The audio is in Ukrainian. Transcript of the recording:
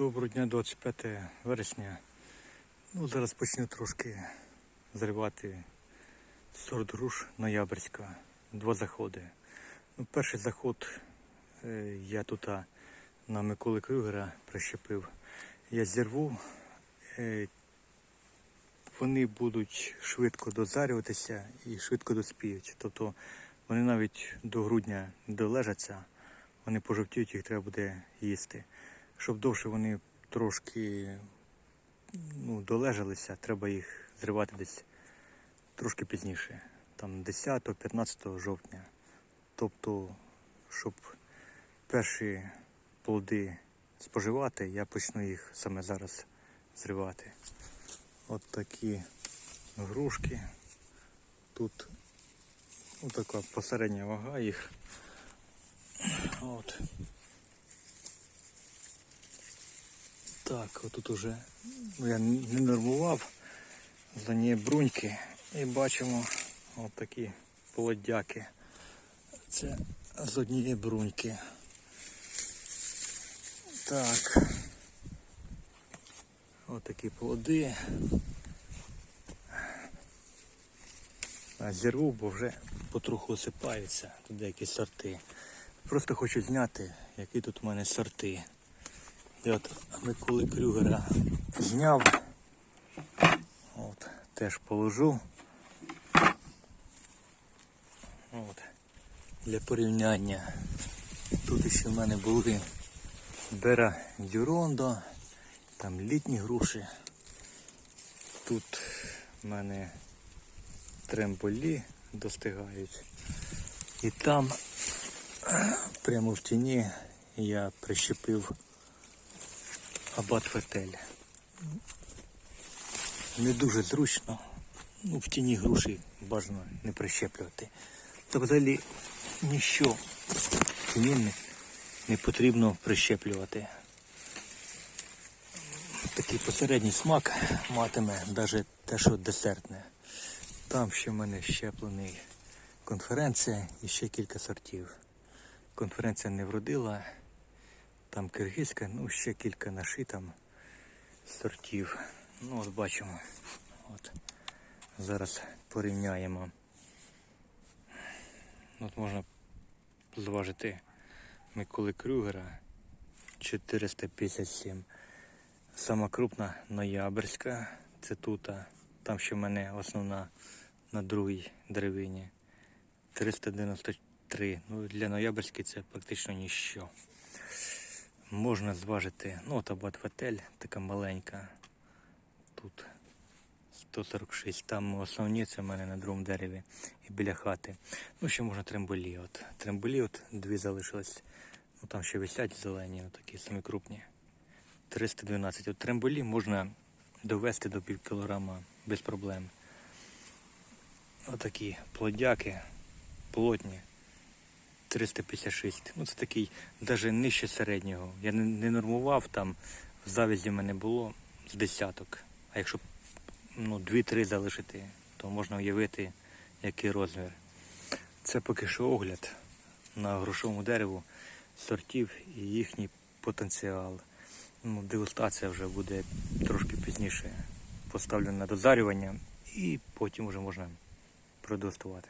Доброго дня, 25 вересня. Ну, зараз почну трошки зривати сорт груш ноябрьська. Два заходи. Ну, перший заход е, я тут на Миколи Крюгера прищепив. Я зірву. Е, вони будуть швидко дозарюватися і швидко доспіють. Тобто вони навіть до грудня не долежаться, вони пожовтіють, їх треба буде їсти. Щоб довше вони трошки ну, долежалися, треба їх зривати десь трошки пізніше, там 10-15 жовтня. Тобто, щоб перші плоди споживати, я почну їх саме зараз зривати. От такі грушки. Тут така посередня вага їх. От. Так, отут уже я не нормував з однієї бруньки і бачимо от такі полодяки. Це з однієї бруньки. Так. От такі плоди. Зірву, бо вже потроху осипаються тут деякі сорти. Просто хочу зняти, які тут у мене сорти. Я от Миколи Крюгера зняв. От, теж положу. От, для порівняння. Тут ще в мене були Бера Дюрондо, там літні груші. Тут в мене тремболі достигають. І там прямо в тіні я прищепив абат фетель. Не дуже зручно. Ну, в тіні груші бажано не прищеплювати. Та взагалі ніщо в не, не потрібно прищеплювати. Такий посередній смак матиме навіть те, що десертне. Там ще в мене щеплений конференція і ще кілька сортів. Конференція не вродила. Там киргизька, ну ще кілька наші там сортів. Ну от бачимо. От. Зараз порівняємо. От можна зважити Миколи Крюгера 457. Сама крупна ноябрьська, це тута. Там ще в мене основна на другій деревині. 393. Ну для ноябрьської це практично ніщо. Можна зважити, ну от абат фетель, така маленька. Тут 146, там основні це в мене на другому дереві і біля хати. Ну ще можна тремболі. От. Тремболі от дві залишилось. Ну там ще висять зелені, от такі самі крупні. 312. От тремболі можна довести до пів кілограма без проблем. Отакі плодяки, плотні. 356. Ну це такий навіть нижче середнього. Я не, не нормував там, в завязі в мене було з десяток. А якщо ну, 2-3 залишити, то можна уявити, який розмір. Це поки що огляд на грошовому дереву сортів і їхній потенціал. Ну, дегустація вже буде трошки пізніше поставлена на дозарювання і потім вже можна продегустувати.